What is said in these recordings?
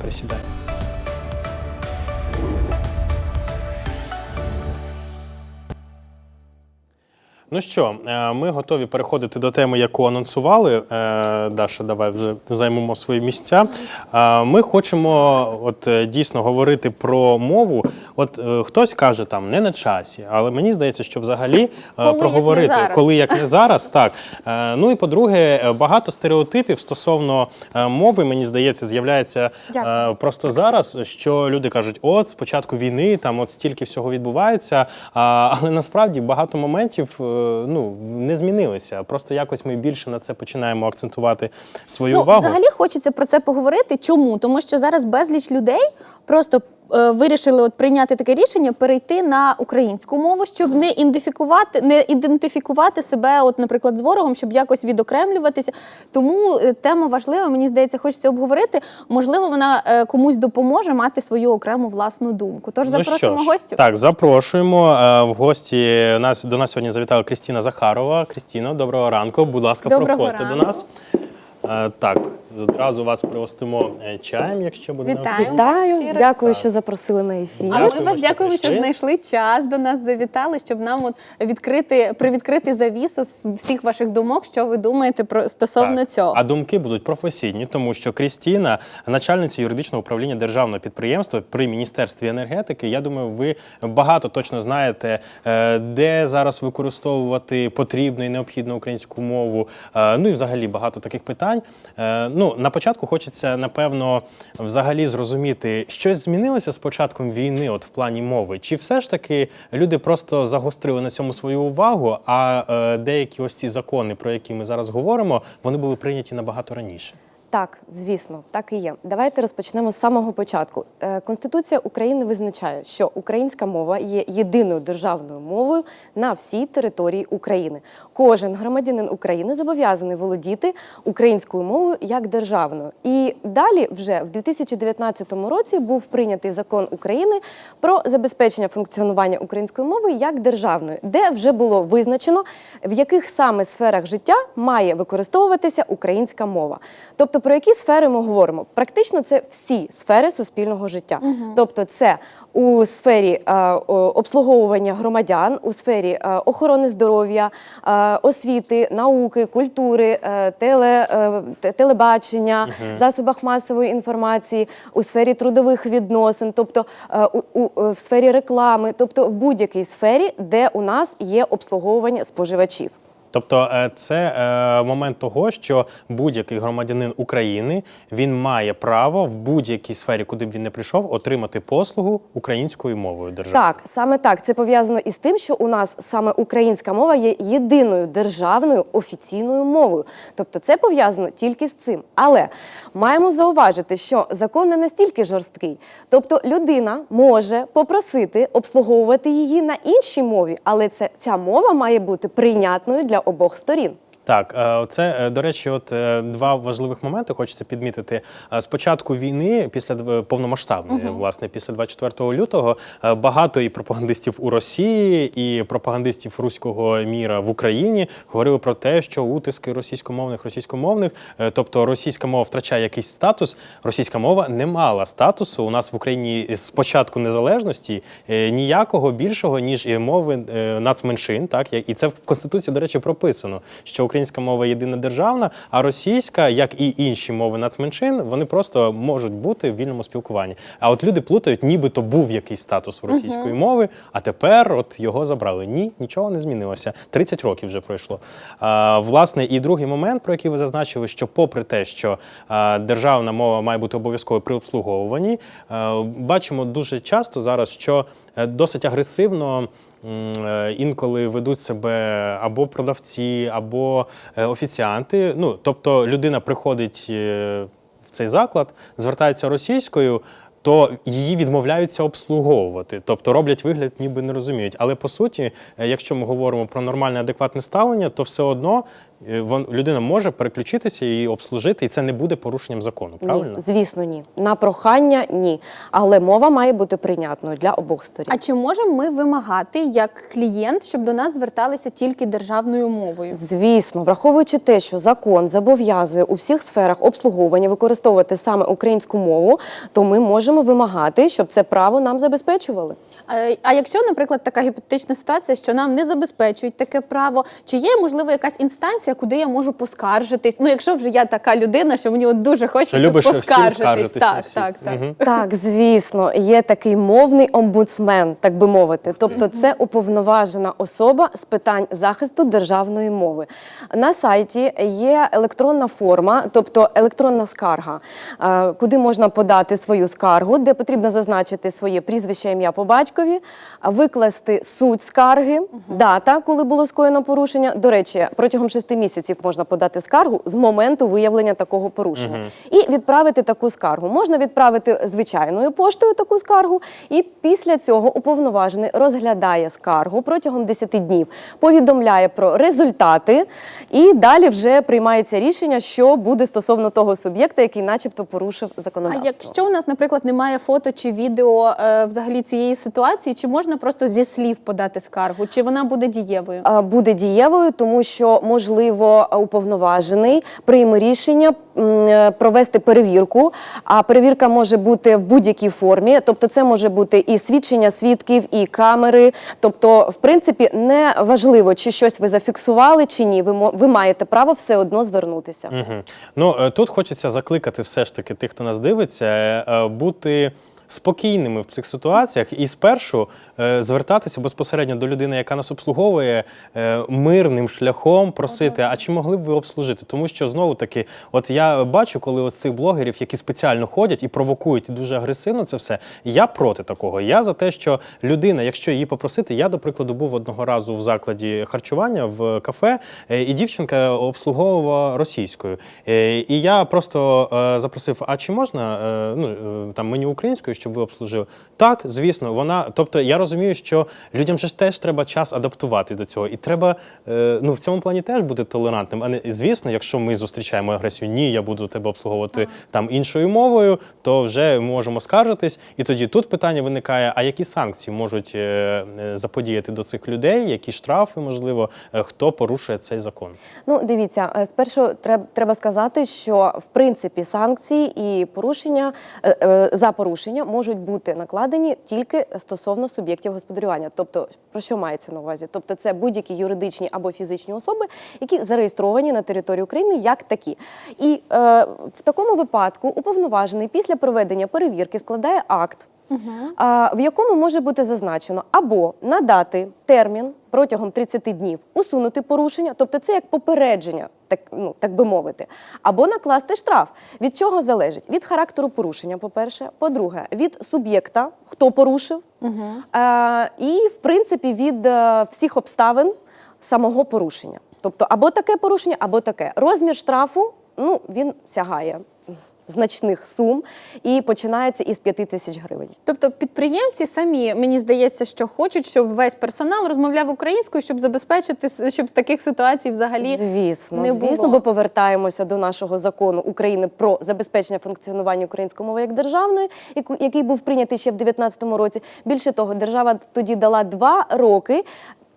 Присідай. Ну що, е, ми готові переходити до теми, яку анонсували. Е, Даша, давай вже займемо свої місця. Е, Ми хочемо от дійсно говорити про мову. От хтось каже там не на часі, але мені здається, що взагалі Коли, проговорити, зараз. коли як не зараз, так. Ну і по-друге, багато стереотипів стосовно мови, мені здається, з'являється просто зараз, що люди кажуть, от з початку війни там от стільки всього відбувається. Але насправді багато моментів ну не змінилися. Просто якось ми більше на це починаємо акцентувати свою Ну, увагу. взагалі хочеться про це поговорити. Чому? Тому що зараз безліч людей просто е, вирішили от прийняти таке рішення перейти на українську мову, щоб не ідентифікувати, не ідентифікувати себе, от, наприклад, з ворогом, щоб якось відокремлюватися. Тому е, тема важлива. Мені здається, хочеться обговорити. Можливо, вона е, комусь допоможе мати свою окрему власну думку. Тож запросимо ну, що ж, гостів. Так, запрошуємо. Е, В гості нас до нас сьогодні завітала Крістіна Захарова. Крістіно, доброго ранку. Будь ласка, Доброго проходьте до нас. Е, Так, зразу вас пригостимо е, чаєм, якщо буде Вітаю. необхідно. Вітаю, Щиро. дякую, Так. що запросили на ефір. А ми Дякуємо, вас що дякуємо, що прийшли. знайшли час до нас завітали, щоб нам от відкрити привідкрити завісу всіх ваших думок, що ви думаєте про стосовно Так. цього. А думки будуть професійні, тому що Крістіна, начальниця юридичного управління державного підприємства при міністерстві енергетики. Я думаю, ви багато точно знаєте, е, де зараз використовувати потрібну і необхідну українську мову. Е, Ну і взагалі багато таких питань. Е, Ну на початку хочеться напевно взагалі зрозуміти, щось змінилося з початком війни, от в плані мови, чи все ж таки люди просто загострили на цьому свою увагу, а е, деякі ось ці закони, про які ми зараз говоримо, вони були прийняті набагато раніше. Так, звісно, так і є. Давайте розпочнемо з самого початку. Е, Конституція України визначає, що українська мова є єдиною державною мовою на всій території України. Кожен громадянин України зобов'язаний володіти українською мовою як державною. І далі, вже в 2019 році, був прийнятий закон України про забезпечення функціонування української мови як державної, де вже було визначено, в яких саме сферах життя має використовуватися українська мова. Тобто, про які сфери ми говоримо? Практично це всі сфери суспільного життя. Тобто, це у сфері е, обслуговування громадян, у сфері е, охорони здоров'я, е, освіти, науки, культури, е, теле, е, те- телебачення, засобах масової інформації, у сфері трудових відносин, тобто е, у, у, в сфері реклами, тобто в будь-якій сфері, де у нас є обслуговування споживачів. Тобто, е, це е, момент того, що будь-який громадянин України він має право в будь-якій сфері, куди б він не прийшов, отримати послугу українською мовою держави. Так, саме так. Це пов'язано із тим, що у нас саме українська мова є єдиною державною офіційною мовою. Тобто це пов'язано тільки з цим. Але маємо зауважити, що закон не настільки жорсткий. Тобто людина може попросити обслуговувати її на іншій мові, але це ця мова має бути прийнятною для обох сторін. Так, е, це е, до речі, от е, два важливих моменти хочеться підмітити. З початку війни, після повномасштабної, власне, після 24 лютого, багато і пропагандистів у Росії, і пропагандистів руського міра в Україні говорили про те, що утиски російськомовних, російськомовних, тобто російська мова втрачає якийсь статус. Російська мова не мала статусу. У нас в Україні з початку незалежності ніякого більшого ніж мови нацменшин. Так і це в конституції, до речі, прописано, що українська мова єдина державна, а російська, як і інші мови нацменшин, вони просто можуть бути в вільному спілкуванні. А от люди плутають, нібито був якийсь статус у російської мови, а тепер от його забрали. Ні, нічого не змінилося. 30 років вже пройшло. А, власне, і другий момент, про який ви зазначили, що попри те, що а, державна мова має бути обов'язково при обслуговуванні, а, бачимо дуже часто зараз, що досить агресивно. е, Інколи ведуть себе або продавці, або е, офіціанти. Ну, тобто людина приходить е, в цей заклад, звертається російською, то її відмовляються обслуговувати, тобто роблять вигляд, ніби не розуміють. Але по суті, е, якщо ми говоримо про нормальне адекватне ставлення, то все одно е, людина може переключитися і обслужити, і це не буде порушенням закону. Правильно? Ні, звісно, ні. На прохання ні. Але мова має бути прийнятною для обох сторін. А чи можемо ми вимагати як клієнт, щоб до нас зверталися тільки державною мовою? Звісно, враховуючи те, що закон зобов'язує у всіх сферах обслуговування використовувати саме українську мову, то ми можемо вимагати, щоб це право нам забезпечували. Е, А якщо, наприклад, така гіпотетична ситуація, що нам не забезпечують таке право, чи є можливо якась інстанція, куди я можу поскаржитись? Ну, якщо вже я така людина, що мені от дуже хочеться Що любиш всім поскаржитись. скаржитись на так, всіх. так, так. Мгм. Так, звісно, є такий мовний омбудсмен, так би мовити. Тобто, це уповноважена особа з питань захисту державної мови. На сайті є електронна форма, тобто електронна скарга, е, куди можна подати свою скаргу, де потрібно зазначити своє прізвище, ім'я по батькові, викласти суть скарги, дата, коли було скоєно порушення. До речі, протягом шести місяців можна подати скаргу з моменту виявлення такого порушення і відправити таку скаргу. Можна відправити звичайною поштою таку скаргу, і після цього уповноважений розглядає скаргу протягом 10 днів, повідомляє про результати, і далі вже приймається рішення, що буде стосовно того суб'єкта, який, начебто, порушив А законодавство. якщо у нас, наприклад, немає фото чи відео е, взагалі цієї ситуації, чи можна просто зі слів подати скаргу, чи вона буде дієвою? буде дієвою, тому що можливо уповноважений прийме рішення е, провести перевірку. А перевірка може бути в будь-якій формі, тобто це може бути і свідчення свідків, і камери. Тобто, в принципі, не важливо, чи щось ви зафіксували, чи ні. Ви ви маєте право все одно звернутися. Мгм. Ну е, тут хочеться закликати все ж таки тих, хто нас дивиться, е, бути. Спокійними в цих ситуаціях і спершу е, звертатися безпосередньо до людини, яка нас обслуговує е, мирним шляхом, просити, а чи могли б ви обслужити? Тому що знову таки, от я бачу, коли ось цих блогерів, які спеціально ходять і провокують і дуже агресивно це все. Я проти такого. Я за те, що людина, якщо її попросити, я до прикладу був одного разу в закладі харчування в кафе, е, і дівчинка обслуговувала російською. І я просто запросив: а чи можна ну там меню українською, щоб ви обслужили? Так, звісно, вона. Тобто я розумію, що людям же ж теж треба час адаптуватись до цього, і треба е, ну в цьому плані теж бути толерантним. А не звісно, якщо ми зустрічаємо агресію, ні, я буду тебе обслуговувати там іншою мовою, то вже можемо скаржитись. І тоді тут питання виникає: а які санкції можуть е, е, заподіяти до цих людей, які штрафи, можливо, хто порушує цей закон? Ну, дивіться, спершу треб- треба сказати, що в принципі санкції і порушення за порушення можуть бути накладені тільки стосовно суб'єктів господарювання. Тобто, про що мається на увазі? Тобто, це будь-які юридичні або фізичні особи, які зареєстровані на території України як такі. І е, в такому випадку уповноважений після проведення перевірки складає акт. А, в якому може бути зазначено або надати термін протягом 30 днів усунути порушення, тобто це як попередження, так, ну, так би мовити, або накласти штраф. Від чого залежить? Від характеру порушення, по-перше, по-друге, від суб'єкта, хто порушив, е, і, в принципі, від е, всіх обставин самого порушення. Тобто або таке порушення, або таке. Розмір штрафу ну, він сягає значних сум і починається із 5 тисяч гривень. Тобто підприємці самі, мені здається, що хочуть, щоб весь персонал розмовляв українською, щоб забезпечити, щоб таких ситуацій взагалі Звісно, не звісно, було. бо повертаємося до нашого закону України про забезпечення функціонування української мови як державної, який був прийнятий ще в 2019 році. Більше того, держава тоді дала два роки.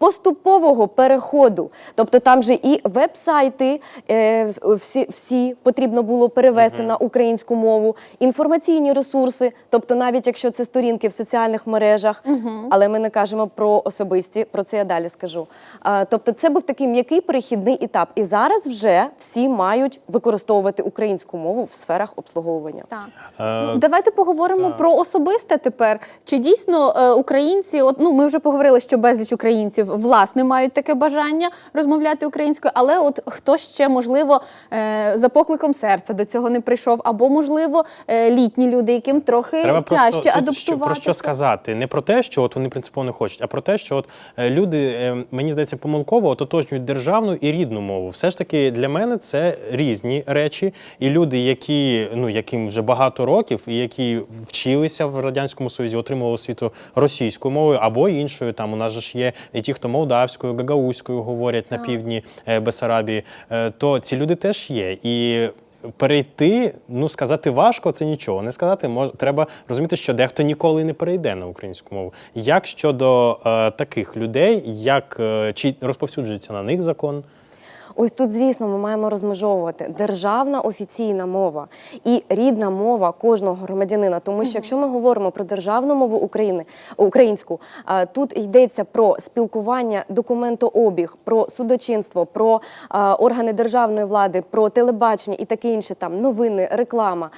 Поступового переходу, тобто там же і веб-сайти е, всі, всі потрібно було перевести на українську мову, інформаційні ресурси, тобто навіть якщо це сторінки в соціальних мережах, але ми не кажемо про особисті, про це я далі скажу. А, тобто, це був такий м'який перехідний етап. І зараз вже всі мають використовувати українську мову в сферах обслуговування. Так. Е, Ну, давайте поговоримо про особисте тепер. Чи дійсно е, українці, от ну ми вже поговорили, що безліч українців власне мають таке бажання розмовляти українською, але от хто ще можливо е, за покликом серця до цього не прийшов, або можливо е, літні люди, яким трохи Треба тяжче просто адаптувати. що, про що сказати. Не про те, що от вони принципово не хочуть, а про те, що от е, люди, мені здається, помилково ототожнюють державну і рідну мову. Все ж таки для мене це різні речі. І люди, які ну яким вже багато років, і які вчилися в радянському союзі, отримували освіту російською мовою або іншою. Там у нас же ж є і ті, хто хто молдавською, гагаузькою говорять на півдні е, Бесарабії, е, то ці люди теж є. І перейти, ну сказати важко, це нічого. Не сказати мож, треба розуміти, що дехто ніколи не перейде на українську мову. Як щодо е, таких людей, як е, чи розповсюджується на них закон? Ось тут, звісно, ми маємо розмежовувати державна офіційна мова і рідна мова кожного громадянина. Тому що якщо ми говоримо про державну мову України українську, тут йдеться про спілкування, документообіг, про судочинство, про органи державної влади, про телебачення і таке інше, там новини, реклама,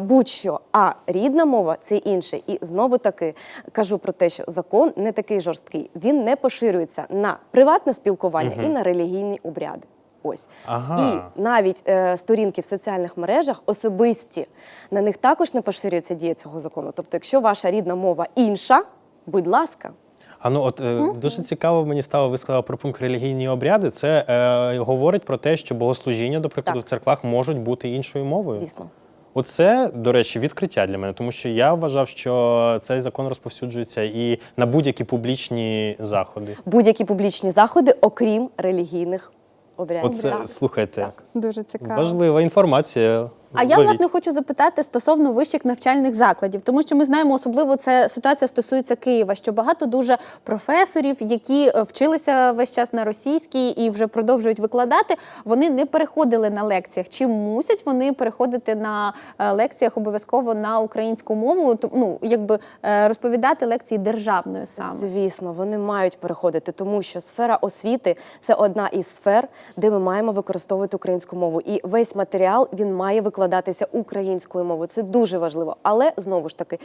будь-що. А рідна мова це інше. І знову таки кажу про те, що закон не такий жорсткий. Він не поширюється на приватне спілкування і на релігійні обряди. Ось Ага. і навіть е, сторінки в соціальних мережах особисті на них також не поширюється дія цього закону. Тобто, якщо ваша рідна мова інша, будь ласка, А ну от е, дуже цікаво мені стало, ви сказали про пункт релігійні обряди. Це е, говорить про те, що богослужіння, до прикладу, Так. в церквах можуть бути іншою мовою. звісно. Оце, до речі, відкриття для мене, тому що я вважав, що цей закон розповсюджується і на будь-які публічні заходи. Будь-які публічні заходи, окрім релігійних обрядів. Оце слухайте, Так. Дуже цікаво. важлива інформація. А я власне хочу запитати стосовно вищих навчальних закладів, тому що ми знаємо, особливо це ситуація стосується Києва, що багато дуже професорів, які е, вчилися весь час на російській і вже продовжують викладати, вони не переходили на лекціях. Чи мусять вони переходити на е, лекціях обов'язково на українську мову? Ну якби е, розповідати лекції державною саме. Звісно, вони мають переходити, тому що сфера освіти це одна із сфер, де ми маємо використовувати українську мову. І весь матеріал він має викладатися українською мовою. Це дуже важливо. Але знову ж таки,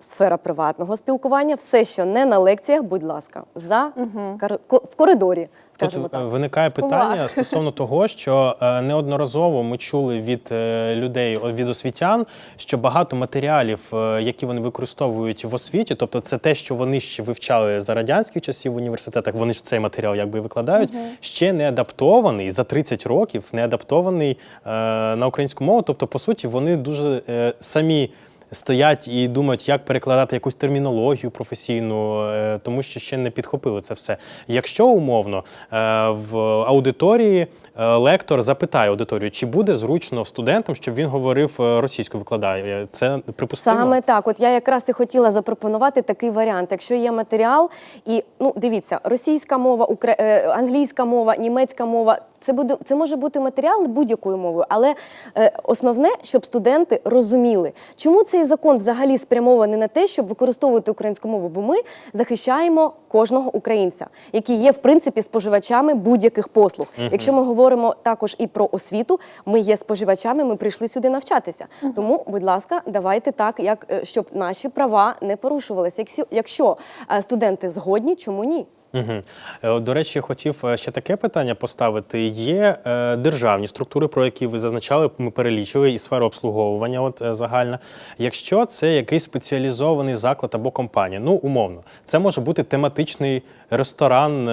сфера приватного спілкування, все, що не на лекціях, будь ласка, за кар- в коридорі, Тут е, так. виникає питання Увага. стосовно того, що е, неодноразово ми чули від е, людей, від освітян, що багато матеріалів, е, які вони використовують в освіті, тобто це те, що вони ще вивчали за радянських часів в університетах, вони ж цей матеріал якби викладають, ще не адаптований за 30 років, не адаптований е, на українську мову. Тобто, по суті, вони дуже е, самі. Стоять і думають, як перекладати якусь термінологію професійну, е, тому що ще не підхопили це все. Якщо умовно е, в аудиторії е, лектор запитає аудиторію, чи буде зручно студентам, щоб він говорив російською, викладає, це припустимо? Саме так, от я якраз і хотіла запропонувати такий варіант. Якщо є матеріал, і ну дивіться, російська мова, укра... е, англійська мова, німецька мова. Це буде це може бути матеріал будь-якою мовою, але е, основне, щоб студенти розуміли, чому цей закон взагалі спрямований на те, щоб використовувати українську мову, бо ми захищаємо кожного українця, які є в принципі споживачами будь-яких послуг. Якщо ми говоримо також і про освіту, ми є споживачами, ми прийшли сюди навчатися. Тому, будь ласка, давайте так, як е, щоб наші права не порушувалися. Якщо, якщо е, студенти згодні, чому ні? Угу. До речі, хотів е, ще таке питання поставити. Є е, державні структури, про які ви зазначали, ми перелічили, і сфера обслуговування, от загальна. Якщо це якийсь спеціалізований заклад або компанія, ну умовно, це може бути тематичний ресторан,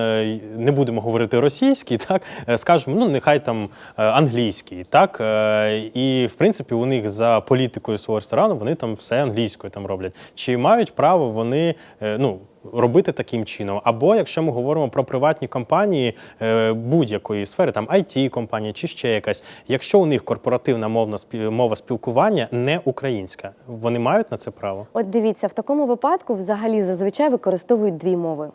не будемо говорити російський, так скажемо, ну нехай там англійський, так і в принципі у них за політикою свого ресторану вони там все англійською там роблять. Чи мають право вони ну? Робити таким чином. Або якщо ми говоримо про приватні компанії е, будь-якої сфери, там it компанія чи ще якась, якщо у них корпоративна мовна мова спілкування не українська, вони мають на це право? От дивіться, в такому випадку взагалі зазвичай використовують дві мови.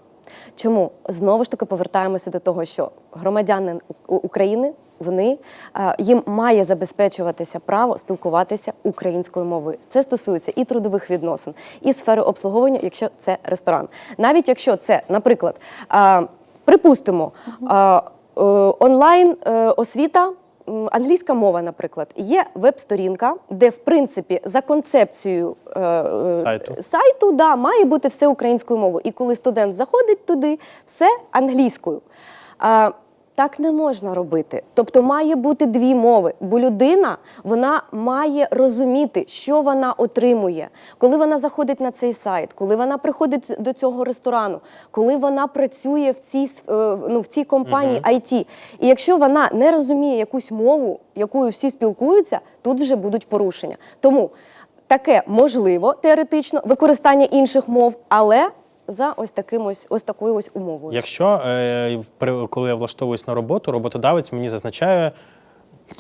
Чому знову ж таки повертаємося до того, що громадяни У- України вони е, їм має забезпечуватися право спілкуватися українською мовою. Це стосується і трудових відносин, і сфери обслуговування, якщо це ресторан. Навіть якщо це, наприклад, е, припустимо, е, е, онлайн е, освіта. Англійська мова, наприклад, є веб-сторінка, де в принципі за концепцією е, е, Сайту. сайту да, має бути все українською мовою. І коли студент заходить туди, все англійською. А, так не можна робити. Тобто має бути дві мови, бо людина вона має розуміти, що вона отримує, коли вона заходить на цей сайт, коли вона приходить до цього ресторану, коли вона працює в цій е, ну, в цій компанії IT. І якщо вона не розуміє якусь мову, якою всі спілкуються, тут вже будуть порушення. Тому таке можливо теоретично використання інших мов, але за ось таким ось ось такою ось умовою. Якщо е, коли я влаштовуюсь на роботу, роботодавець мені зазначає.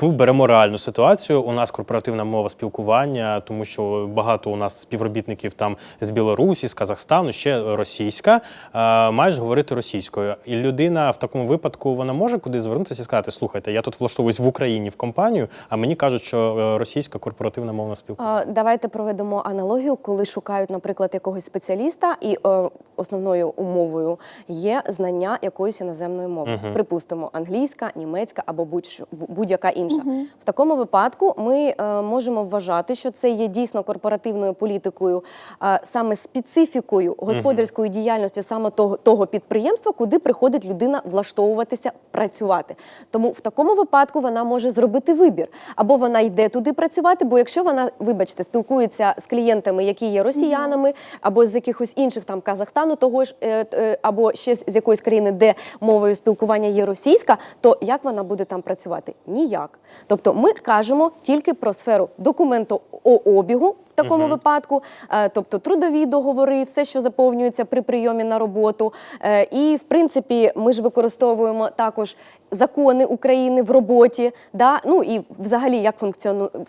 Ну, беремо реальну ситуацію. У нас корпоративна мова спілкування, тому що багато у нас співробітників там з Білорусі, з Казахстану, ще російська. Е, маєш говорити російською. І людина в такому випадку вона може кудись звернутися і сказати: слухайте, я тут влаштовуюсь в Україні в компанію, а мені кажуть, що е, російська корпоративна мовна спілкування. Давайте проведемо аналогію, коли шукають, наприклад, якогось спеціаліста, і е, основною умовою є знання якоїсь іноземної мови. Припустимо, англійська, німецька або будь-що бу- інша. В такому випадку ми е, можемо вважати, що це є дійсно корпоративною політикою, е, саме специфікою господарської діяльності саме того, того підприємства, куди приходить людина влаштовуватися, працювати. Тому в такому випадку вона може зробити вибір. Або вона йде туди працювати, бо якщо вона, вибачте, спілкується з клієнтами, які є росіянами, або з якихось інших там Казахстану, того ж, е, е, або ще з з якоїсь країни, де мовою спілкування є російська, то як вона буде там працювати? Ніяк. Тобто ми кажемо тільки про сферу документообігу в такому випадку, е, тобто трудові договори, все, що заповнюється при прийомі на роботу. Е, І в принципі, ми ж використовуємо також закони України в роботі, да? ну і взагалі як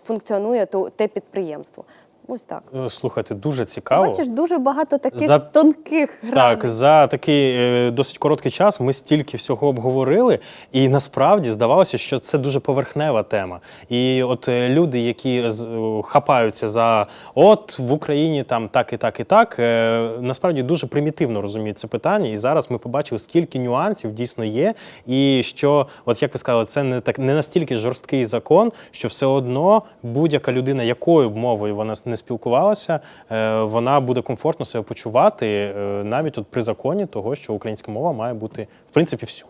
функціонує то те підприємство. Ось так. Е, Слухайте, дуже цікаво. Бачиш, дуже багато таких За- тонких граней. Так, за такий е, досить короткий час ми стільки всього обговорили, і насправді здавалося, що це дуже поверхнева тема. І от е, люди, які з- е, хапаються за от в Україні там так і так і так, е, насправді дуже примітивно розуміють це питання. І зараз ми побачили, скільки нюансів дійсно є, і що, от як ви сказали, це не так не настільки жорсткий закон, що все одно будь-яка людина, якою б мовою вона не спілкувалася, е, вона буде комфортно себе почувати е, навіть от при законі того, що українська мова має бути в принципі всюди.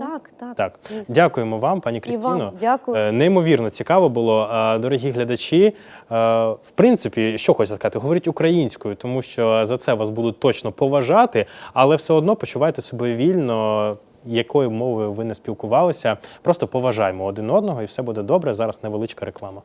Так, так. Так, дякуємо вам, пані І Крістіно. дякую. Е, Неймовірно цікаво було. А, Дорогі глядачі, в принципі, що хочеться сказати, говоріть українською, тому що за це вас будуть точно поважати, але все одно почувайте себе вільно. Якою мовою ви не спілкувалися, просто поважаємо один одного, і все буде добре. Зараз невеличка реклама.